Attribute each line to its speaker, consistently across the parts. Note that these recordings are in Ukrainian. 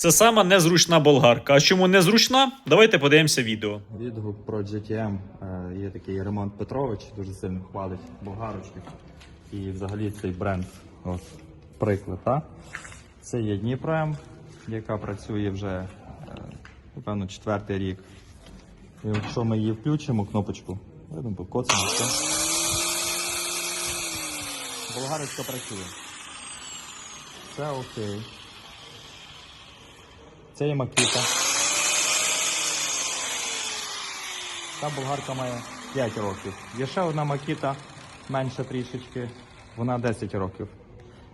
Speaker 1: Це сама незручна болгарка. А чому незручна? Давайте подивимося відео.
Speaker 2: Відгук про GTM. Е, Є такий Ремонт Петрович, дуже сильно хвалить болгарочки. І взагалі цей бренд. От, приклад, так? Це є Дніпром, яка працює вже, е, напевно, четвертий рік. І якщо ми її включимо, кнопочку, видно, покоцано все. Болгарочка працює. Все окей. Це є Макіта. Та болгарка має 5 років. Є ще одна макіта, менша трішечки, вона 10 років.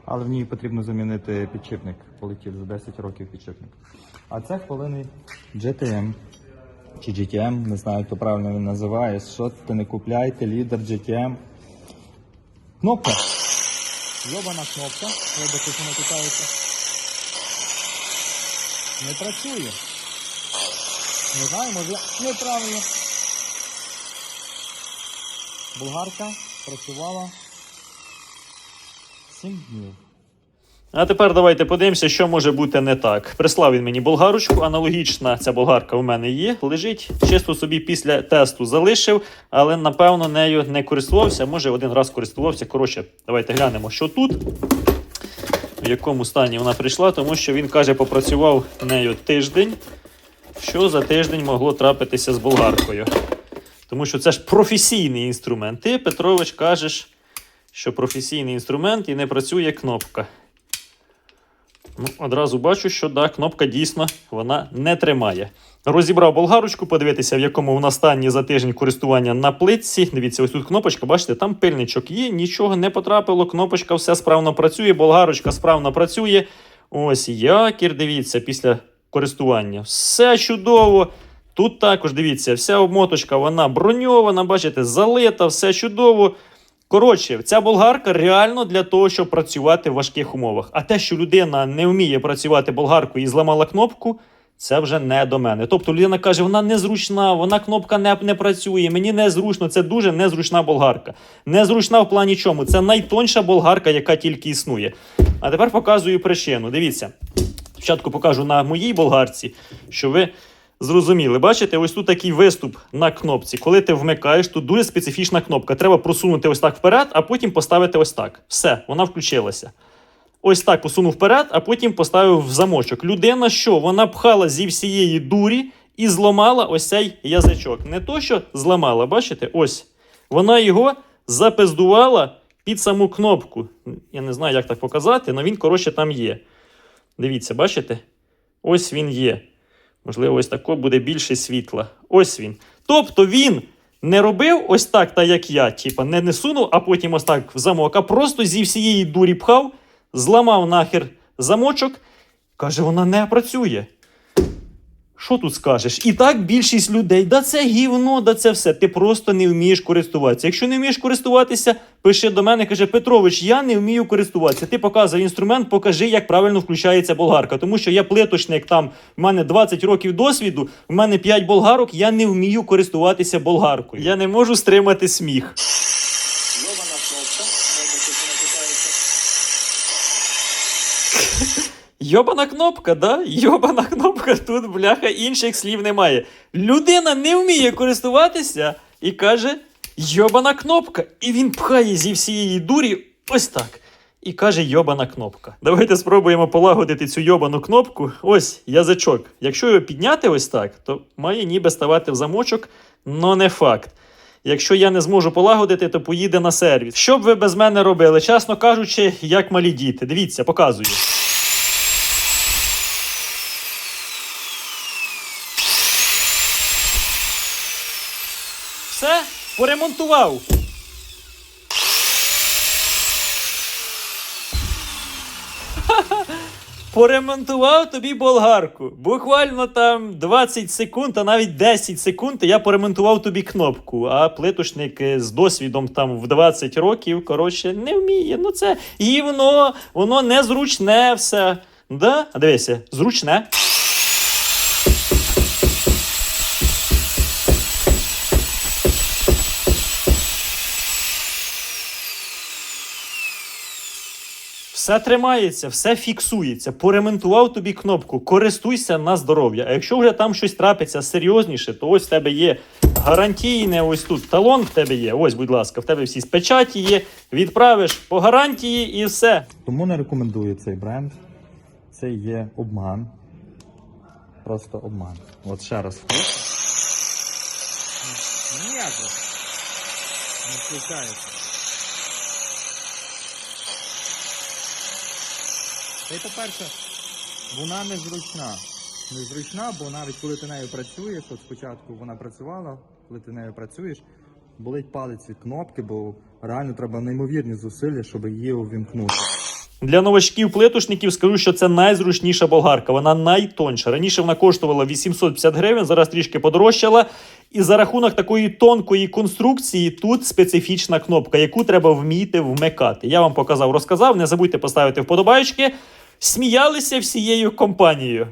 Speaker 2: Але в ній потрібно замінити підшипник. Полетів за 10 років підшипник. А це хвилини GTM. Чи GTM, не знаю, як то правильно він називає. Що ти не купляйте, лідер GTM. Кнопка. Йобана кнопка. Вибачте, що натикається. Не працює. Не знаю, може неправильно. Болгарка працювала 7 днів.
Speaker 1: А тепер давайте подивимося, що може бути не так. Прислав він мені болгарочку, аналогічна ця болгарка у мене є. Лежить, чисто собі після тесту залишив, але напевно нею не користувався. Може один раз користувався. Коротше, давайте глянемо, що тут. В якому стані вона прийшла, тому що він каже, попрацював нею тиждень. Що за тиждень могло трапитися з болгаркою? Тому що це ж професійний інструмент. Ти, Петрович, кажеш, що професійний інструмент і не працює кнопка. Ну, одразу бачу, що да, кнопка дійсно вона не тримає. Розібрав болгарочку, подивитися, в якому вона стані за тиждень користування на плитці. Дивіться, ось тут кнопочка, бачите, там пильничок є, нічого не потрапило. Кнопочка все справно працює, болгарочка справно працює. Ось якір, дивіться, після користування. Все чудово. Тут також дивіться, вся обмоточка вона броньована, бачите, залита, все чудово. Коротше, ця болгарка реально для того, щоб працювати в важких умовах. А те, що людина не вміє працювати болгаркою і зламала кнопку, це вже не до мене. Тобто людина каже, вона незручна, вона кнопка не, не працює, мені незручно, це дуже незручна болгарка. Незручна в плані чому? Це найтонша болгарка, яка тільки існує. А тепер показую причину. Дивіться. Спочатку покажу на моїй болгарці, що ви зрозуміли. Бачите, ось тут такий виступ на кнопці. Коли ти вмикаєш, тут дуже специфічна кнопка. Треба просунути ось так вперед, а потім поставити ось так. Все, вона включилася. Ось так посунув вперед, а потім поставив в замочок. Людина що? Вона пхала зі всієї дурі і зламала ось цей язичок. Не то, що зламала, бачите? Ось. Вона його запездувала під саму кнопку. Я не знаю, як так показати, але він, коротше, там є. Дивіться, бачите? Ось він є. Можливо, ось тако буде більше світла. Ось він. Тобто він не робив ось так, так як я, типа не, не сунув, а потім ось так в замок, а просто зі всієї дурі пхав, зламав нахер замочок. Каже, вона не працює. Що тут скажеш? І так більшість людей, да це гівно, да це все. Ти просто не вмієш користуватися. Якщо не вмієш користуватися, пиши до мене, каже Петрович, я не вмію користуватися. Ти показуй інструмент, покажи, як правильно включається болгарка. Тому що я плиточник, там в мене 20 років досвіду, в мене 5 болгарок, я не вмію користуватися болгаркою. Я не можу стримати сміх.
Speaker 2: Йобана кнопка, вибачте, що натикається.
Speaker 1: Йобана кнопка, да? Йобана кнопка. Тут, бляха, інших слів немає. Людина не вміє користуватися і каже: йобана кнопка. І він пхає зі всієї дурі ось так. І каже йобана кнопка. Давайте спробуємо полагодити цю йобану кнопку. Ось язичок. Якщо його підняти ось так, то має ніби ставати в замочок, но не факт. Якщо я не зможу полагодити, то поїде на сервіс. Що б ви без мене робили? Чесно кажучи, як малі діти. Дивіться, показую. Все, поремонтував. Поремонтував тобі болгарку. Буквально там 20 секунд, а навіть 10 секунд я поремонтував тобі кнопку. А плиточник з досвідом там в 20 років, коротше, не вміє. Ну це гівно, воно незручне все. Да? А дивися, зручне. Все тримається, все фіксується. Поремонтував тобі кнопку, користуйся на здоров'я. А якщо вже там щось трапиться серйозніше, то ось в тебе є гарантійне, ось тут талон в тебе є. Ось, будь ласка, в тебе всі з печаті є. Відправиш по гарантії і все.
Speaker 2: Тому не рекомендую цей бренд. Це є обман. Просто обман. От ще раз. Не включається. Та й по-перше, вона незручна. Незручна, бо навіть коли ти нею працюєш, от спочатку вона працювала, коли ти нею працюєш, болить палець від кнопки, бо реально треба неймовірні зусилля, щоб її увімкнути.
Speaker 1: Для новачків-плетушників скажу, що це найзручніша болгарка. Вона найтонша. Раніше вона коштувала 850 гривень, зараз трішки подорожчала. І за рахунок такої тонкої конструкції тут специфічна кнопка, яку треба вміти вмикати. Я вам показав, розказав. Не забудьте поставити вподобайки. Сміялися всією компанією.